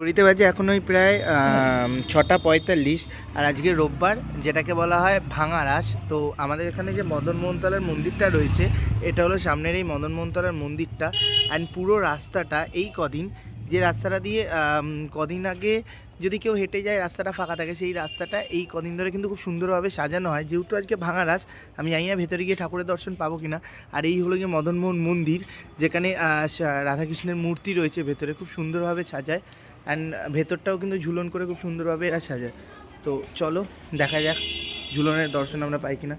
ঘড়িতে বাজে, এখন ওই প্রায় ছটা পঁয়তাল্লিশ। আর আজকে রোববার, যেটাকে বলা হয় ভাঙা রাস তো আমাদের এখানে যে মদন মোহনতলার মন্দিরটা রয়েছে, এটা হলো সামনের এই মদন মোহনতলার মন্দিরটা। অ্যান্ড পুরো রাস্তাটা এই কদিন, যে রাস্তাটা দিয়ে কদিন আগে যদি কেউ হেঁটে যায়, রাস্তাটা ফাঁকা থাকে, সেই রাস্তাটা এই কদিন ধরে কিন্তু খুব সুন্দরভাবে সাজানো হয়। যেহেতু আজকে ভাঙা রাস আমি জানি না ভেতরে গিয়ে ঠাকুরের দর্শন পাবো কিনা। আর এই হলো গিয়ে মদনমোহন মন্দির, যেখানে রাধাকৃষ্ণের মূর্তি রয়েছে, ভেতরে খুব সুন্দরভাবে সাজায়। অ্যান্ড ভেতরটাও কিন্তু ঝুলন করে খুব সুন্দরভাবে এরা সাজায় তো চলো, দেখা যাক ঝুলনের দর্শন আমরা পাই কিনা।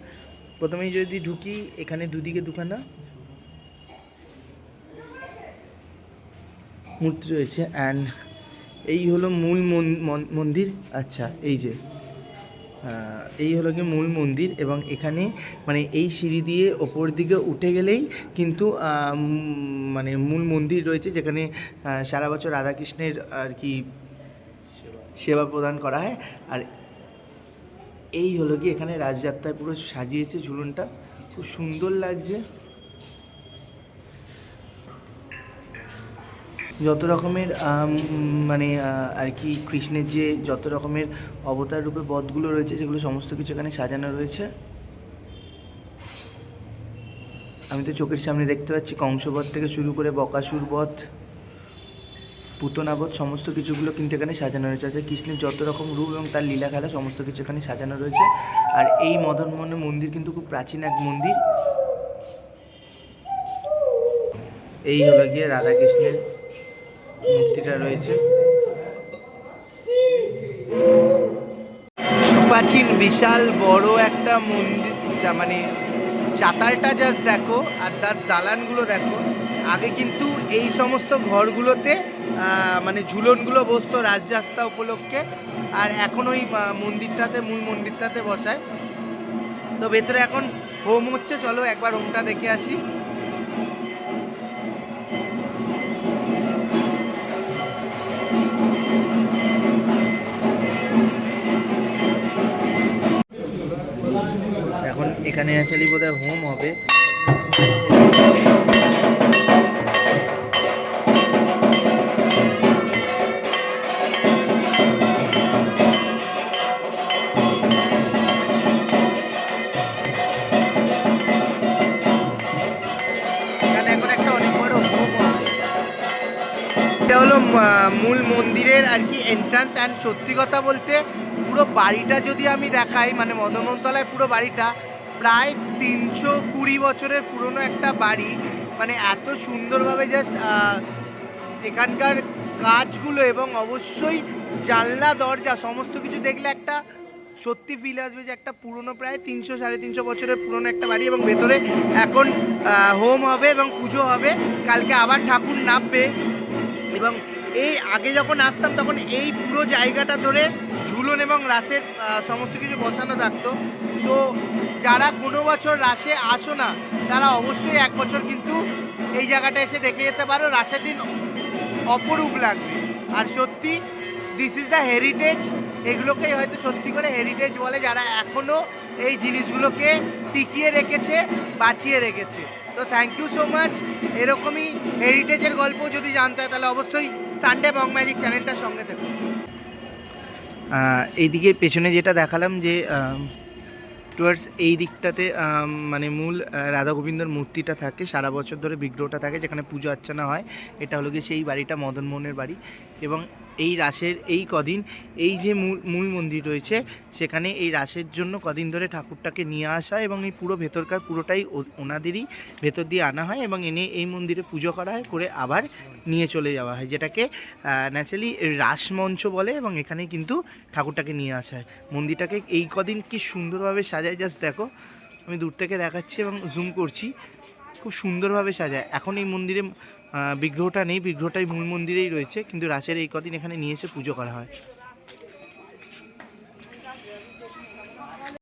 প্রথমেই যদি ঢুকি, এখানে দুদিকে দুখানা মূর্তি রয়েছে। অ্যান্ড এই হলো মূল মন- মন- মন্দির। আচ্ছা এই যে। এই হলো কি মূল মন্দির এবং এখানে মানে এই সিঁড়ি দিয়ে ওপর দিকে উঠে গেলেই কিন্তু মানে মূল মন্দির রয়েছে যেখানে সারা বছর রাধাকৃষ্ণের আর কি সেবা প্রদান করা হয়। আর এই হলো কি এখানে রাজযাত্রায় পুরো সাজিয়েছে ঝুলনটা। খুব সুন্দর লাগছে। যত রকমের মানে আর কি কৃষ্ণের যে যত রকমের অবতার রূপে বধগুলো রয়েছে, যেগুলো সমস্ত কিছু এখানে সাজানো রয়েছে। আমি তো চোখের সামনে দেখতে পাচ্ছি কংসবধ থেকে শুরু করে বকাসুর বধ, পুতনাবধ, সমস্ত কিছুগুলো কিন্তু এখানে সাজানো রয়েছে। অর্থাৎ কৃষ্ণের যত রকম রূপ এবং তার লীলা খেলা, সমস্ত কিছু এখানে সাজানো রয়েছে। আর এই মদন মোহনের মন্দির কিন্তু খুব প্রাচীন এক মন্দির। এই হলো গিয়ে রাধাকৃষ্ণের মূর্তিটা রয়েছে। প্রাচীন বিশাল বড় একটা মন্দির মানে চাতালটা জাস্ট দেখো, আর তার দালানগুলো দেখো। আগে কিন্তু এই সমস্ত ঘরগুলোতে মানে ঝুলনগুলো বসতো রাজযাত্রা উপলক্ষে, আর এখন ওই মন্দিরটাতে, মূল মন্দিরটাতে বসায়। তো ভেতরে এখন হোম হচ্ছে, চলো একবার হোমটা দেখে আসি। এখন অ্যাকচুয়ালি বোধহয় হোম হবে। এটা হলো মূল মন্দিরের আর কি এন্ট্রান্স অ্যান্ড সত্যি কথা বলতে, পুরো বাড়িটা যদি আমি দেখাই মানে মদনমোহনতলায় পুরো বাড়িটা প্রায় তিনশো কুড়ি বছরের পুরনো একটা বাড়ি। মানে এত সুন্দরভাবে জাস্ট এখানকার কাজগুলো এবং অবশ্যই জানলা, দরজা, সমস্ত কিছু দেখলে একটা সত্যি ফিল আসবে যে একটা পুরনো প্রায় তিনশো, সাড়ে তিনশো বছরের পুরনো একটা বাড়ি এবং ভেতরে এখন হোম হবে এবং পুজো হবে। কালকে আবার ঠাকুর নামবে। এবং এই, আগে যখন আসতাম তখন এই পুরো জায়গাটা ধরে ঝুলন এবং রাসের সমস্ত কিছু বসানো থাকতো। তো যারা কোনো বছর রাসে আসো না, তারা অবশ্যই এক বছর কিন্তু এই জায়গাটা এসে দেখে যেতে পারো। রাসের দিন অপরূপ লাগবে। আর সত্যি দিস ইজ দ্য হেরিটেজ এগুলোকেই হয়তো সত্যি করে হেরিটেজ বলে যারা এখনও এই জিনিসগুলোকে টিকিয়ে রেখেছে, বাঁচিয়ে রেখেছে। তো থ্যাংক ইউ সো মাচ এরকমই হেরিটেজের গল্প যদি জানতে হয়, তাহলে অবশ্যই সানডে বং ম্যাজিক চ্যানেলটার সঙ্গে থাকুন এইদিকে পেছনে যেটা দেখালাম যে টুয়ার্ডস এই দিকটাতে মানে মূল রাধা গোবিন্দর মূর্তিটা থাকে, সারা বছর ধরে বিগ্রহটা থাকে, যেখানে পুজো অর্চনা হয়। এটা হলো গিয়ে সেই বাড়িটা মদন মোহনের বাড়ি। এবং এই রাসের এই কদিন এই যে মূল মূল মন্দির রয়েছে, সেখানে এই রাসের জন্য কদিন ধরে ঠাকুরটাকে নিয়ে আসা এবং এই পুরো ভেতরকার পুরোটাই ওনাদেরই ভেতর দিয়ে আনা হয় এবং এনে এই মন্দিরে পুজো করা হয়, করে আবার নিয়ে চলে যাওয়া হয়, যেটাকে ন্যাচারালি রাসমঞ্চ বলে এবং এখানে কিন্তু ঠাকুরটাকে নিয়ে আসা হয়। মন্দিরটাকে এই কদিন কি সুন্দরভাবে সাজায় জাস্ট দেখো, আমি দূর থেকে দেখাচ্ছি এবং জুম করছি, খুব সুন্দরভাবে সাজায়। এখন এই মন্দিরে বিগ্রহটা নেই, বিগ্রহটাই মূল মন্দিরেই রয়েছে, কিন্তু রাসের এই কদিন এখানে নিয়ে এসে পুজো করা হয়।